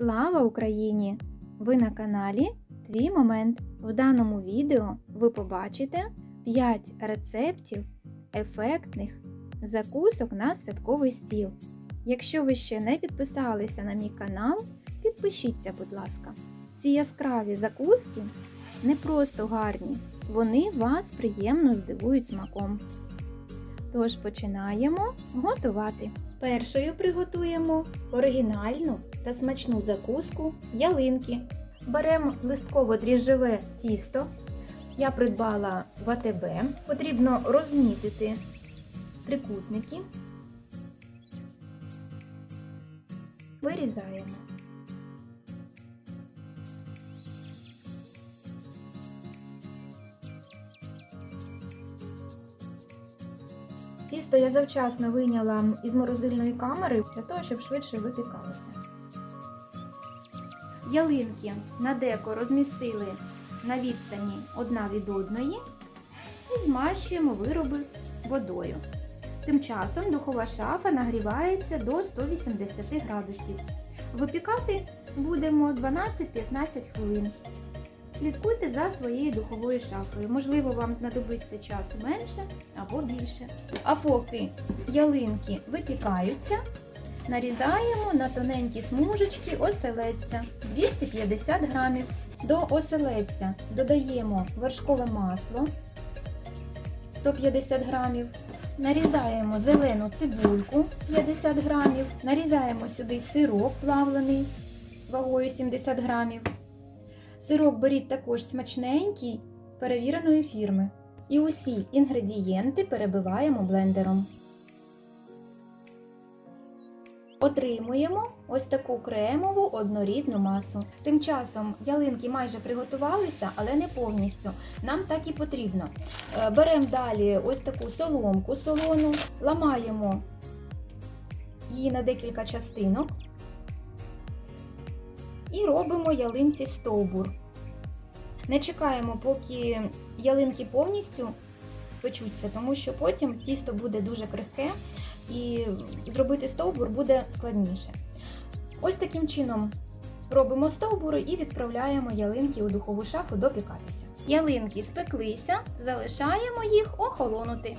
Слава Україні! Ви на каналі Твій Момент. В даному відео ви побачите 5 рецептів ефектних закусок на святковий стіл. Якщо ви ще не підписалися на мій канал, підпишіться, будь ласка. Ці яскраві закуски не просто гарні, вони вас приємно здивують смаком. Тож починаємо готувати. Першою приготуємо оригінальну та смачну закуску ялинки. Беремо листково-дріжджеве тісто. Я придбала в АТБ. Потрібно розмітити трикутники. Вирізаємо. Тісто я завчасно вийняла із морозильної камери для того, щоб швидше випікалося. Ялинки на деко розмістили на відстані одна від одної і змащуємо вироби водою. Тим часом духова шафа нагрівається до 180 градусів. Випікати будемо 12-15 хвилин. Слідкуйте за своєю духовою шафою. Можливо, вам знадобиться часу менше або більше. А поки ялинки випікаються, нарізаємо на тоненькі смужечки оселедця 250 грамів. До оселедця додаємо вершкове масло 150 грамів. Нарізаємо зелену цибульку 50 грамів. Нарізаємо сюди сирок плавлений вагою 70 грамів. Сирок беріть також смачненький, перевіреної фірми. І усі інгредієнти перебиваємо блендером. Отримуємо ось таку кремову однорідну масу. Тим часом ялинки майже приготувалися, але не повністю. Нам так і потрібно. Е, Беремо далі ось таку соломку солону, ламаємо її на декілька частинок і робимо ялинці стовбур. Не чекаємо, поки ялинки повністю спечуться, тому що потім тісто буде дуже крихке і зробити стовбур буде складніше. Ось таким чином робимо стовбури і відправляємо ялинки у духову шафу допікатися. Ялинки спеклися, залишаємо їх охолонути.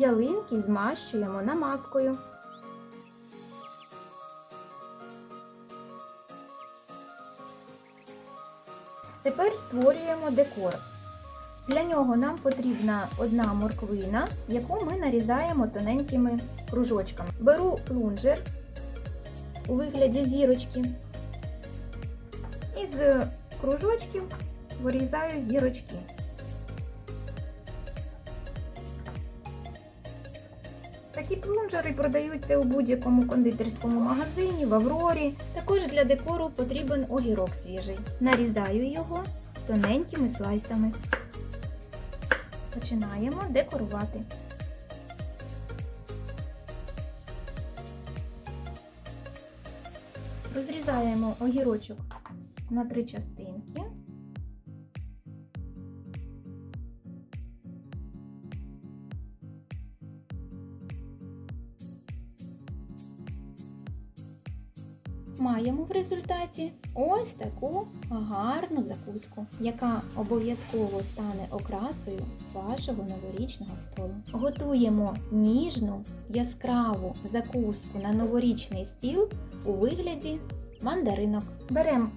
Ялинки змащуємо намазкою. Тепер створюємо декор. Для нього нам потрібна одна морквина, яку ми нарізаємо тоненькими кружочками. Беру плунжер у вигляді зірочки. І з кружочків вирізаю зірочки. Такі плунжери продаються у будь-якому кондитерському магазині, в Аврорі. Також для декору потрібен огірок свіжий. Нарізаю його тоненькими слайсами. Починаємо декорувати. Розрізаємо огірочок на три частинки. Маємо в результаті ось таку гарну закуску, яка обов'язково стане окрасою вашого новорічного столу. Готуємо ніжну, яскраву закуску на новорічний стіл у вигляді мандаринок. Беремо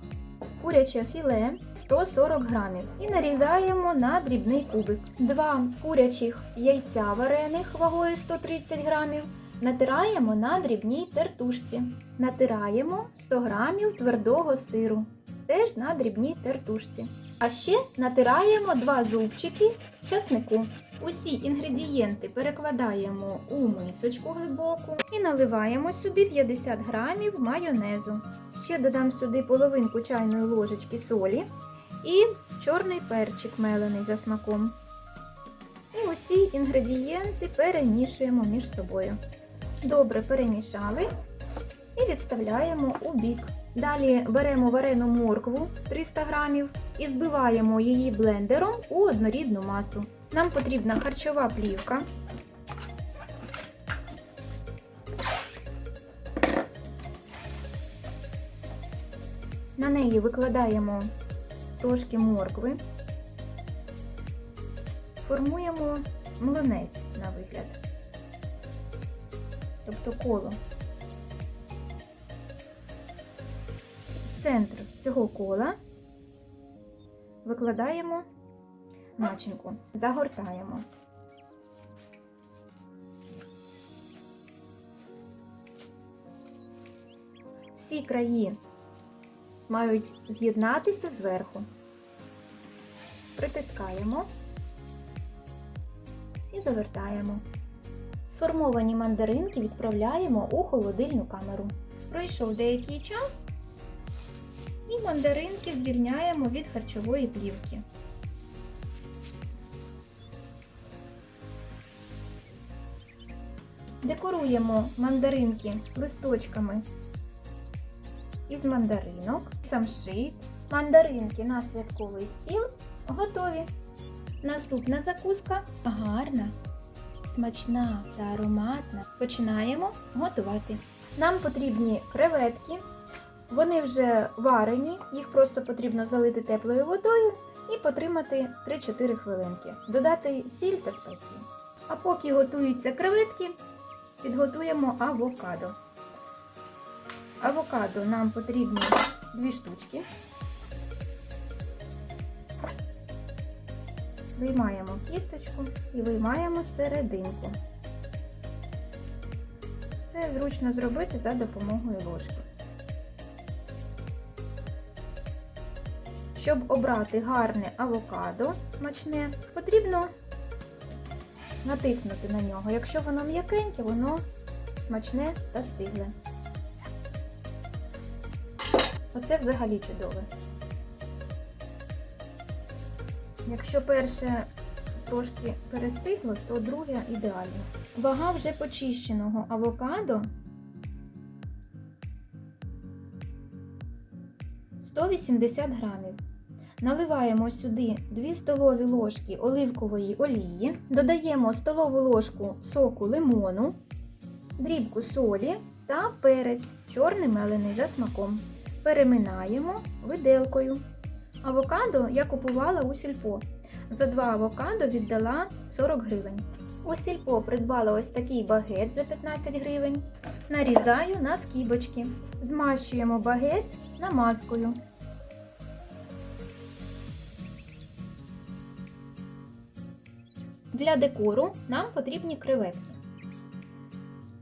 куряче філе 140 грамів і нарізаємо на дрібний кубик. Два курячих яйця варених вагою 130 грамів. Натираємо на дрібній тертушці. Натираємо 100 грамів твердого сиру, теж на дрібній тертушці. А ще натираємо 2 зубчики часнику. Усі інгредієнти перекладаємо у мисочку глибоку і наливаємо сюди 50 грамів майонезу. Ще додам сюди половинку чайної ложечки солі і чорний перчик мелений за смаком. І усі інгредієнти перемішуємо між собою. Добре перемішали і відставляємо у бік. Далі беремо варену моркву 300 грамів і збиваємо її блендером у однорідну масу. Нам потрібна харчова плівка. На неї викладаємо трошки моркви, формуємо млинець на вигляд, тобто коло. Центр цього кола викладаємо начинку, загортаємо. Всі краї мають з'єднатися зверху. Притискаємо і завертаємо. Сформовані мандаринки відправляємо у холодильну камеру. Пройшов деякий час і мандаринки звільняємо від харчової плівки. Декоруємо мандаринки листочками із мандаринок, самшит. Мандаринки на святковий стіл готові. Наступна закуска гарна, смачна та ароматна. Починаємо готувати. Нам потрібні креветки. Вони вже варені, їх просто потрібно залити теплою водою і потримати 3-4 хвилинки. Додати сіль та спеції. А поки готуються креветки, підготуємо авокадо. Авокадо нам потрібні 2 штучки. Виймаємо кісточку і виймаємо серединку. Це зручно зробити за допомогою ложки. Щоб обрати гарне авокадо смачне, потрібно натиснути на нього. Якщо воно м'якеньке, воно смачне та стигле. Оце взагалі чудове. Якщо перше трошки перестигло, то друге ідеально. Вага вже почищеного авокадо 180 грамів. Наливаємо сюди 2 столові ложки оливкової олії, додаємо столову ложку соку лимону, дрібку солі та перець, чорний мелений за смаком. Переминаємо виделкою. Авокадо я купувала у сільпо. За два авокадо віддала 40 гривень. У сільпо придбала ось такий багет за 15 гривень. Нарізаю на скибочки. Змащуємо багет намазкою. Для декору нам потрібні креветки.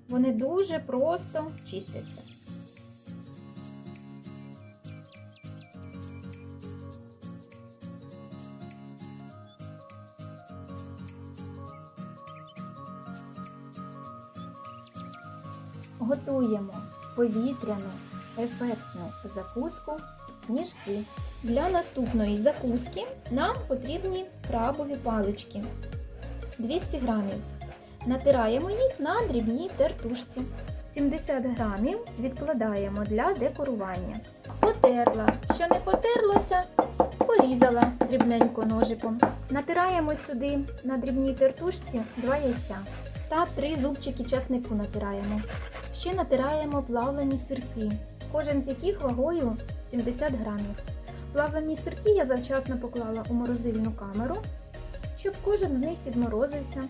Вони дуже просто чистяться. Готуємо повітряну ефектну закуску сніжки. Для наступної закуски нам потрібні крабові палички 200 грамів. Натираємо їх на дрібній тертушці. 70 грамів відкладаємо для декорування. Потерла. Що не потерлося, порізала дрібненько ножиком. Натираємо сюди на дрібній тертушці 2 яйця та 3 зубчики часнику натираємо. Ще натираємо плавлені сирки, кожен з яких вагою 70 грамів. Плавлені сирки я завчасно поклала у морозильну камеру, щоб кожен з них підморозився,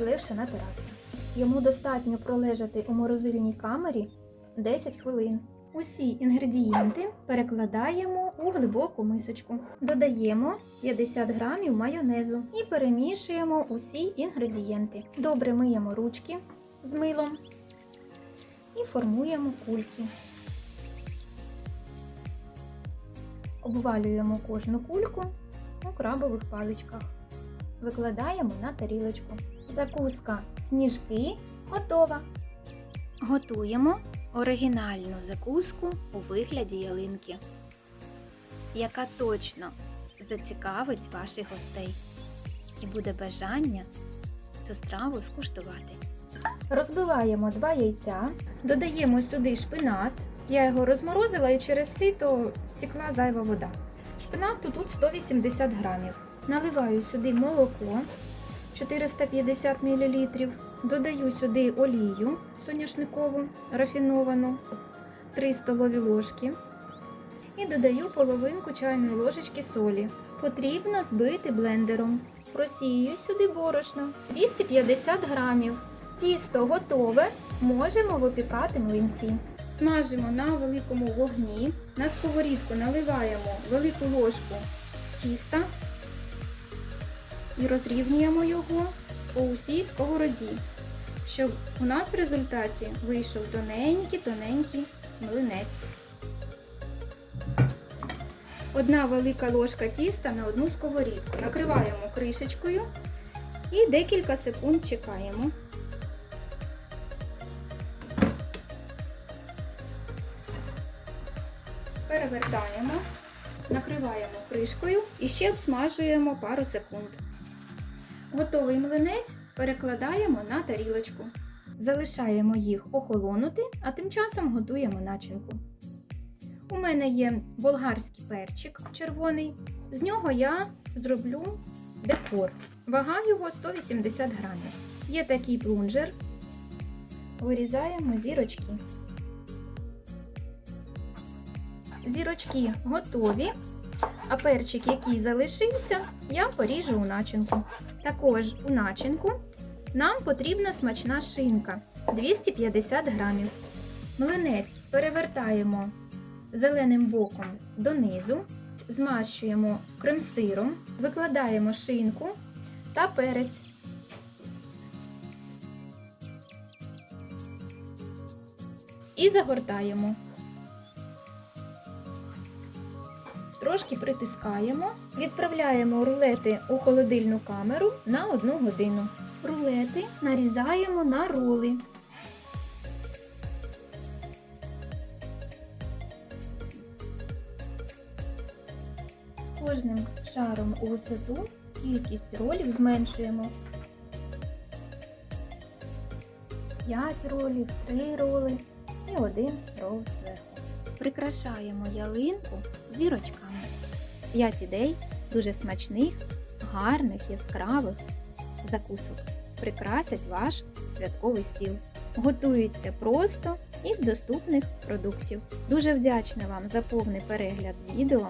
легше натирався. Йому достатньо пролежати у морозильній камері 10 хвилин. Усі інгредієнти перекладаємо у глибоку мисочку. Додаємо 50 грамів майонезу і перемішуємо усі інгредієнти. Добре миємо ручки з милом і формуємо кульки. Обвалюємо кожну кульку у крабових паличках. Викладаємо на тарілочку. Закуска сніжки готова. Готуємо оригінальну закуску у вигляді ялинки, яка точно зацікавить ваших гостей і буде бажання цю страву скуштувати. Розбиваємо два яйця, додаємо сюди шпинат. Я його розморозила і через сито стекла зайва вода. Шпинату тут 180 грамів. Наливаю сюди молоко 450 мл. Додаю сюди олію соняшникову рафіновану 3 столові ложки. І додаю половинку чайної ложечки солі. Потрібно збити блендером. Просію сюди борошно 250 грамів. Тісто готове, можемо випікати млинці. Смажимо на великому вогні. На сковорідку наливаємо велику ложку тіста і розрівнюємо його по усій сковороді, щоб у нас в результаті вийшов тоненький-тоненький млинець. Одна велика ложка тіста на одну сковорідку. Накриваємо кришечкою і декілька секунд чекаємо. Перевертаємо, накриваємо кришкою і ще обсмажуємо пару секунд. Готовий млинець перекладаємо на тарілочку. Залишаємо їх охолонути, а тим часом готуємо начинку. У мене є болгарський перчик червоний. З нього я зроблю декор. Вага його 180 грамів. Є такий плунжер. Вирізаємо зірочки. Зірочки готові, а перчик, який залишився, я поріжу у начинку. Також у начинку нам потрібна смачна шинка 250 грамів. Млинець перевертаємо зеленим боком донизу, змащуємо крем-сиром, викладаємо шинку та перець. І загортаємо. Трошки притискаємо, відправляємо рулети у холодильну камеру на 1 годину. Рулети нарізаємо на роли. З кожним шаром у висоту кількість ролів зменшуємо. 5 ролів, 3 роли і один рол зверху. Прикрашаємо ялинку зірочками. 5 ідей дуже смачних, гарних, яскравих закусок. Прикрасять ваш святковий стіл. Готуються просто із доступних продуктів. Дуже вдячна вам за повний перегляд відео,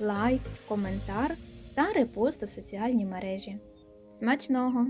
лайк, коментар та репост у соціальні мережі. Смачного!